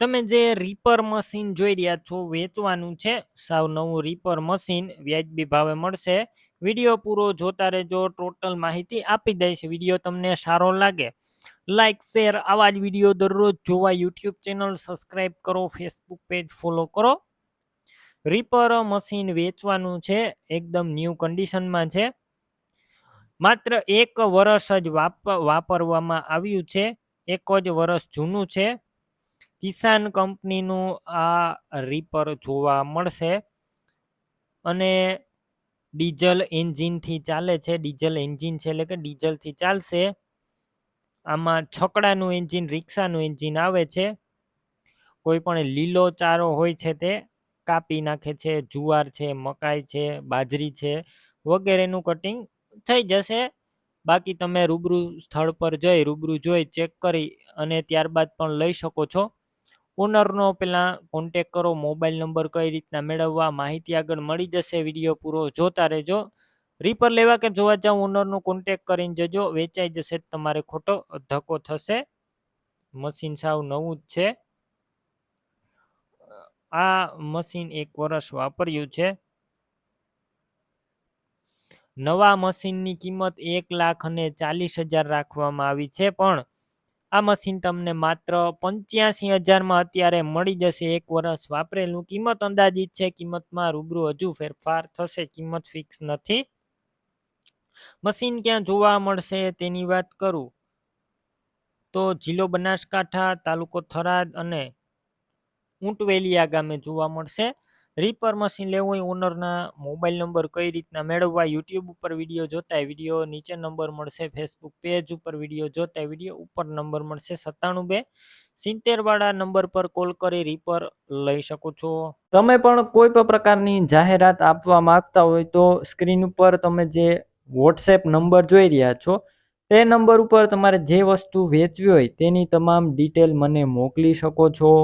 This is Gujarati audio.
તમે જે રીપર મશીન જોઈ રહ્યા છો, વેચવાનું છે, સાવ નવું રીપર મશીન વ્યાજબી ભાવે મળશે. વીડિયો પૂરો જોતા રહેજો ટોટલ માહિતી આપી દઈશ. વીડિયો તમને સારો લાગે લાઇક શેર આવા જ વીડિયો દરરોજ જોવા યુટ્યુબ ચેનલ સબસ્ક્રાઈબ કરો ફેસબુક પેજ ફોલો કરો. રીપર મશીન વેચવાનું છે, એકદમ ન્યૂ કન્ડિશનમાં છે. માત્ર એક વર્ષ જ વાપ, વાપરવામાં આવ્યું છે, એક જ વર્ષ જૂનું છે. કિસાન કંપનીનું આ રીપર જોવા મળશે. અને ડીઝલ એન્જિનથી ચાલે છે, ડીઝલ એન્જિન છે એટલે કે ડીઝલથી ચાલશે. આમાં છકડાનું એન્જિન, રિક્ષાનું એન્જિન આવે છે. કોઈ પણ લીલો ચારો હોય છે તે, કાપી નાખે છે, જુવાર છે, મકાઈ છે, બાજરી છે, વગેરેનું કટિંગ થઈ જશે. બાકી તમે રૂબરૂ સ્થળ પર જઈ, રૂબરૂ જોઈ ચેક કરી અને ત્યારબાદ પણ લઈ શકો છો. ઓનરનો પહેલાં કોન્ટેક કરો મોબાઈલ નંબર કઈ રીતના મેળવવા, માહિતી આગળ મળી જશે વીડિયો પૂરો જોતા રહેજો. રીપર લેવા કે જોવા જાવ ઓનરનો કોન્ટેક કરીને જજો, વેચાઈ જશે તમારે ખોટો ધક્કો થશે. મશીન સાવ નવું જ છે. આ મશીન એક વર્ષ વાપર્યું છે. નવા મશીનની કિંમત એક લાખ અને ચાલીસ હજાર રાખવામાં આવી છે પણ આ મશીન તમને માત્ર પંચ્યાસી હજારમાં અત્યારે મળી જશે. એક વર્ષ વાપરેલું કિંમત અંદાજિત છે. કિંમતમાં રૂબરૂ હજુ ફેરફાર થશે. કિંમત ફિક્સ નથી. મશીન ક્યાં જોવા મળશે તેની વાત કરું. તો જિલ્લો બનાસકાંઠા, તાલુકો થરાદ અને ઊંટવેલિયા ગામે જોવા મળશે. રીપર મશીન લેવું હોય ઓનરના મોબાઈલ નંબર કઈ રીતના મેળવવા યુટ્યુબ ઉપર વીડિયો જોતા વીડિયો નીચે નંબર મળશે ફેસબુક પેજ ઉપર વીડિયો જોતા વીડિયો ઉપર નંબર મળશે, સત્તાણું બે. સિત્તેર વાળા નંબર પર કોલ કરી રીપર લઈ શકો છો. તમે પણ કોઈ પણ પ્રકારની જાહેરાત આપવા માંગતા હોય તો સ્ક્રીન ઉપર તમે જે વોટ્સએપ નંબર જોઈ રહ્યા છો, તે નંબર ઉપર તમારે જે વસ્તુ વેચવી હોય તેની તમામ ડિટેલ મને મોકલી શકો છો.